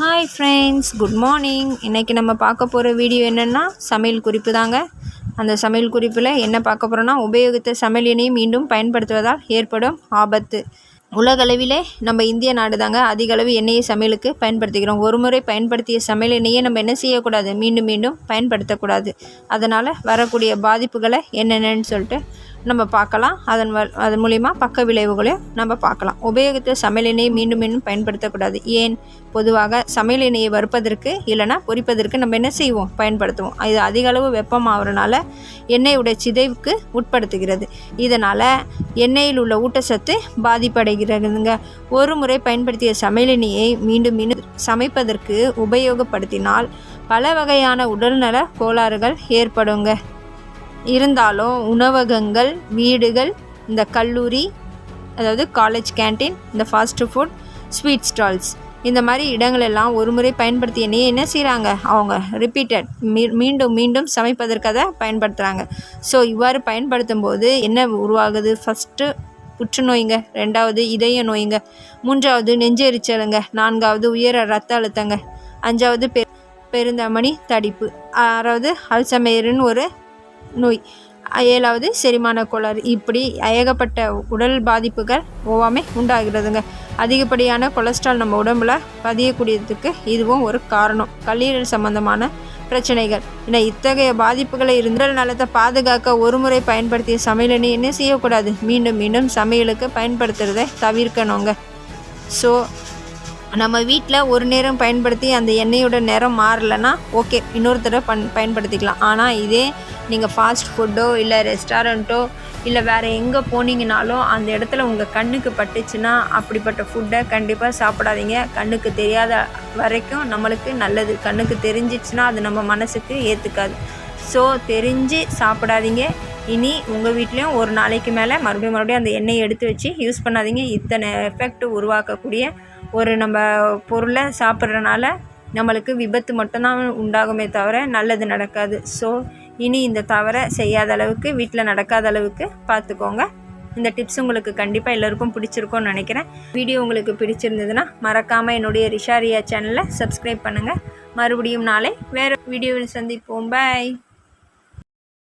Hi friends good morning இன்றைக்கி நம்ம பார்க்க போகிற வீடியோ என்னென்னா சமையல் குறிப்பு தாங்க. அந்த சமையல் குறிப்பில் என்ன பார்க்க போகிறோன்னா உபயோகித்த சமையல் மீண்டும் பயன்படுத்துவதால் ஏற்படும் ஆபத்து. உலகளவிலே நம்ம இந்திய நாடு தாங்க அதிக அளவு எண்ணெயை சமையலுக்கு பயன்படுத்திக்கிறோம் ஒரு முறை பயன்படுத்திய சமையல் எண்ணெயை நம்ம என்ன செய்யக்கூடாது? மீண்டும் மீண்டும் பயன்படுத்தக்கூடாது. அதனால் வரக்கூடிய பாதிப்புகளை என்னென்னு சொல்லிட்டு நம்ம பார்க்கலாம். அதன் வ அதன் மூலிமா பக்க விளைவுகளையும் நம்ம பார்க்கலாம். உபயோகித்த சமையல் எண்ணெயை மீண்டும் மீண்டும் பயன்படுத்தக்கூடாது. ஏன்? பொதுவாக சமையல் எண்ணெயை வறுப்பதற்கு இல்லைனா பொரிப்பதற்கு நம்ம என்ன செய்வோம்? பயன்படுத்துவோம். இது அதிக அளவு வெப்பமாகறனால எண்ணெயுடைய சிதைவுக்கு உட்படுத்துகிறது. இதனால் எண்ணெயில் உள்ள ஊட்டச்சத்து பாதிப்படைகிறதுங்க. ஒரு முறை பயன்படுத்திய சமையல் எண்ணெயை மீண்டும் மீண்டும் சமைப்பதற்கு உபயோகப்படுத்தினால் பல வகையான உடல்நல கோளாறுகள் ஏற்படுங்க. இருந்தாலும் உணவகங்கள் வீடுகள் இந்த கல்லூரி அதாவது காலேஜ் கேன்டீன் இந்த ஃபாஸ்ட்டு ஃபுட் ஸ்வீட் ஸ்டால்ஸ் இந்த மாதிரி இடங்கள் எல்லாம் ஒரு முறை பயன்படுத்தியனே என்ன செய்கிறாங்க அவங்க ரிப்பீட்டட் மீ மீண்டும் மீண்டும் சமைப்பதற்காக பயன்படுத்துகிறாங்க ஸோ இவ்வாறு பயன்படுத்தும் போது என்ன உருவாகுது? ஃபஸ்ட்டு புற்றுநோய்ங்க ரெண்டாவது இதய நோய்ங்க மூன்றாவது நெஞ்செரிச்சலுங்க நான்காவது உயர ரத்த அழுத்தங்க அஞ்சாவது பெ பெருந்தமணி தடிப்பு ஆறாவது அல்சமேருன்னு ஒரு நோய். ஏழாவது செரிமான கோளாறு. இப்படி ஏகப்பட்ட உடல் பாதிப்புகள் ஒவ்வாமை உண்டாகிறதுங்க. அதிகப்படியான கொலஸ்ட்ரால் நம்ம உடம்புல பதியக்கூடியதுக்கு இதுவும் ஒரு காரணம். கல்லீரல் சம்பந்தமான பிரச்சனைகள். ஏன்னா இத்தகைய பாதிப்புகளை இருந்தல் நலத்தை பாதுகாக்க ஒரு முறை பயன்படுத்திய சமையல் என்ன செய்யக்கூடாது? மீண்டும் மீண்டும் சமையலுக்கு பயன்படுத்துறதை தவிர்க்கணுங்க. ஸோ நம்ம வீட்டில் ஒரு நேரம் பயன்படுத்தி அந்த எண்ணெயோட நிறம் மாறலைன்னா ஓகே இன்னொரு தடவை பண் பயன்படுத்திக்கலாம். ஆனால் இதே நீங்கள் ஃபாஸ்ட் ஃபுட்டோ இல்லை ரெஸ்டாரண்ட்டோ இல்லை வேறு எங்கே போனீங்கனாலும் அந்த இடத்துல உங்கள் கண்ணுக்கு பட்டுச்சுன்னா அப்படிப்பட்ட ஃபுட்டை கண்டிப்பாக சாப்பிடாதீங்க. கண்ணுக்கு தெரியாத வரைக்கும் நம்மளுக்கு நல்லது. கண்ணுக்கு தெரிஞ்சிச்சுன்னா அது நம்ம மனசுக்கு ஏற்றுக்காது ஸோ தெரிஞ்சு சாப்பிடாதீங்க. இனி உங்கள் வீட்லேயும் ஒரு நாளைக்கு மேலே மறுபடியும் மறுபடியும் அந்த எண்ணெயை எடுத்து வச்சு யூஸ் பண்ணாதீங்க. இத்தனை எஃபெக்ட் உருவாக்கக்கூடிய ஒரு நம்ம பொருளை சாப்பிட்றனால நம்மளுக்கு விபத்து மட்டும்தான் உண்டாகுமே தவிர நல்லது நடக்காது. ஸோ இனி இந்த தவறை செய்யாத அளவுக்கு வீட்டில் நடக்காத அளவுக்கு பார்த்துக்கோங்க இந்த டிப்ஸ் உங்களுக்கு கண்டிப்பாக எல்லோருக்கும் பிடிச்சிருக்கும்னு நினைக்கிறேன். வீடியோ உங்களுக்கு பிடிச்சிருந்ததுன்னா மறக்காமல் என்னுடைய ரிஷாரியா சேனலை சப்ஸ்கிரைப் பண்ணுங்கள் மறுபடியும் நாளை வேறு வீடியோவில் சந்திப்போம். பாய்